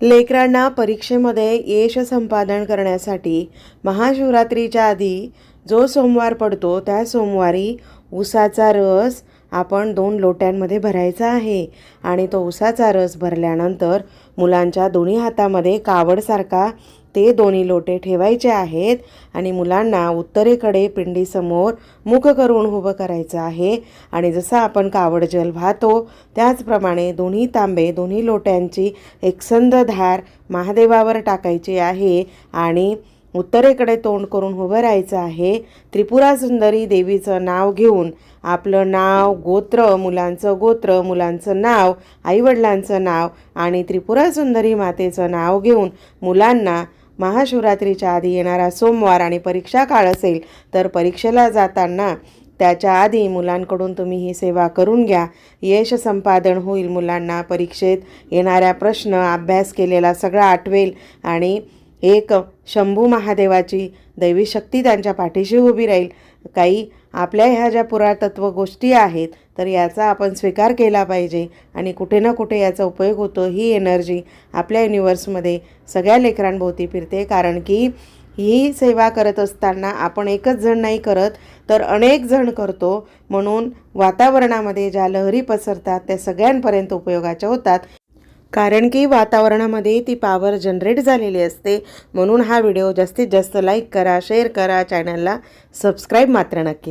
लेकरांना परीक्षेमध्ये यश संपादन करण्यासाठी महाशिवरात्रीच्या आधी जो सोमवार पडतो त्या सोमवारी उसाचा रस आपण दोन लोट्यांमध्ये भरायचा आहे आणि तो उसाचा रस भरल्यानंतर मुलांच्या दोन्ही हातामध्ये कावडसारखा ते दोन्ही लोटे ठेवायचे आहेत आणि मुलांना उत्तरेकडे पिंडीसमोर मुख करून उभं करायचं आहे. आणि जसं आपण कावड जल वाहतो त्याचप्रमाणे दोन्ही तांबे दोन्ही लोट्यांची एकसंध धार महादेवावर टाकायची आहे आणि उत्तरेकडे तोंड करून उभं राहायचं आहे. त्रिपुरा सुंदरी देवीचं नाव घेऊन आपलं नाव गोत्र मुलांचं गोत्र मुलांचं नाव आईवडिलांचं नाव आणि त्रिपुरा सुंदरी मातेचं नाव घेऊन मुलांना महाशिवरात्रीच्या आधी येणारा सोमवार आणि परीक्षा काळ असेल तर परीक्षेला जाताना त्याच्या आधी मुलांकडून तुम्ही ही सेवा करून घ्या. यश संपादन होईल मुलांना. परीक्षेत येणाऱ्या प्रश्न अभ्यास केलेला सगळा आठवेल आणि एक शंभू महादेवाची दैवी शक्ती त्यांच्या पाठीशी उभी राहील. काही आपल्या ह्या ज्या पुरातत्व गोष्टी आहेत तर याचा आपण स्वीकार केला पाहिजे आणि कुठे ना कुठे याचा उपयोग होतो ही एनर्जी आपल्या युनिवर्समध्ये सगळ्या लेकरांभोवती फिरते. कारण की ही सेवा करत असताना आपण एकच जण नाही करत तर अनेक जण करतो. म्हणून वातावरणामध्ये ज्या लहरी पसरतात त्या सगळ्यांपर्यंत उपयोगाच्या होतात. कारण की वातावरणामध्ये ती पावर जनरेट झालेली असते. म्हणून हा व्हिडिओ जास्तीत जास्त लाईक करा शेअर करा चॅनलला सबस्क्राईब मात्र नक्की